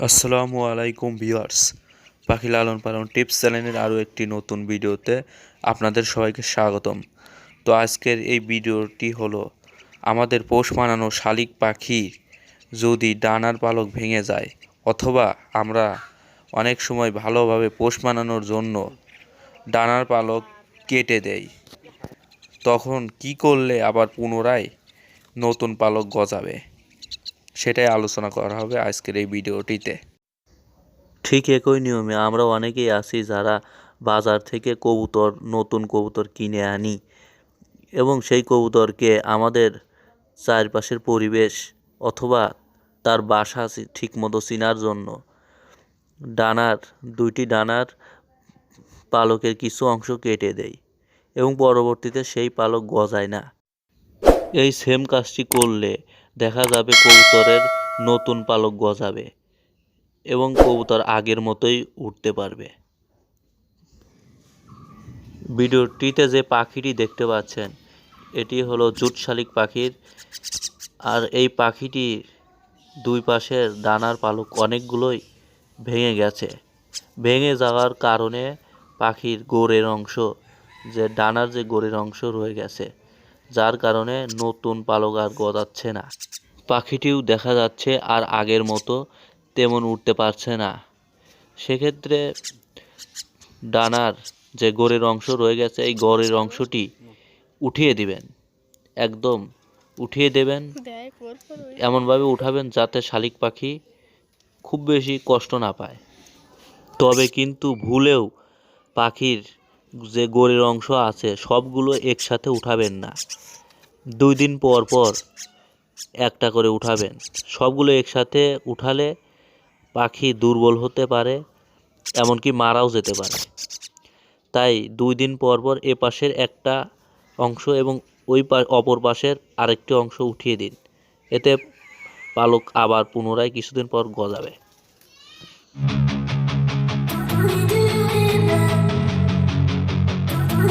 আসসালামু আলাইকুম ভিউয়ার্স পাখি লালন পালন টিপস চ্যানেলের আরও একটি নতুন ভিডিওতে আপনাদের সবাইকে স্বাগতম। তো আজকের এই ভিডিওটি হলো আমাদের পোষ মানানো শালিক পাখি যদি ডানার পালক ভেঙে যায়, অথবা আমরা অনেক সময় ভালোভাবে পোষ মানানোর জন্য ডানার পালক কেটে দেই, তখন কি করলে আবার পুনরায় নতুন পালক গজাবে? সেটাই আলোচনা করা হবে আজকের এই ভিডিওটিতে। ঠিক একই নিয়মে আমরা অনেকেই আছি যারা বাজার থেকে কবুতর, নতুন কবুতর কিনে আনি এবং সেই কবুতরকে আমাদের চারপাশের পরিবেশ অথবা তার বাসা ঠিকমতো চিনার জন্য ডানার, দুইটি ডানার পালকের কিছু অংশ কেটে দেই এবং পরবর্তীতে সেই পালক গজায় না। এই সেম কাজটি করলে দেখা যাবে কবুতরের নতুন পালক গজাবে এবং কবুতর আগের মতোই উঠতে পারবে। ভিডিওটিতে যে পাখিটি দেখতে পাচ্ছেন, এটি হলো জুট শালিক পাখির। আর এই পাখিটির দুই পাশের ডানার পালক অনেকগুলোই ভেঙে গেছে। ভেঙে যাওয়ার কারণে পাখির গোড়ের অংশ, যে ডানার যে গোড়ের অংশ রয়ে গেছে যার কারণে নতুন পালক আর গজাচ্ছে না। পাখিটিও দেখা যাচ্ছে আর আগের মতো তেমন উঠতে পারছে না। সেক্ষেত্রে ডানার যে গোড়ের অংশ রয়ে গেছে এই গোড়ের অংশটি উঠিয়ে দিবেন। একদম উঠিয়ে দেবেন। এমনভাবে উঠাবেন যাতে শালিক পাখি খুব বেশি কষ্ট না পায়। তবে কিন্তু ভুলেও পাখির যে গোড়ের অংশ আছে, সবগুলো একসাথে উঠাবেন না। দুই দিন পর পর একটা করে উঠাবেন। সবগুলো একসাথে উঠালে পাখি দুর্বল হতে পারে, এমনকি মারাও যেতে পারে। তাই দুই দিন পর পর এ পাশের একটা অংশ এবং ওই অপর পাশের আরেকটি অংশ উঠিয়ে দিন। এতে পালক আবার পুনরায় কিছুদিন পর গজাবে।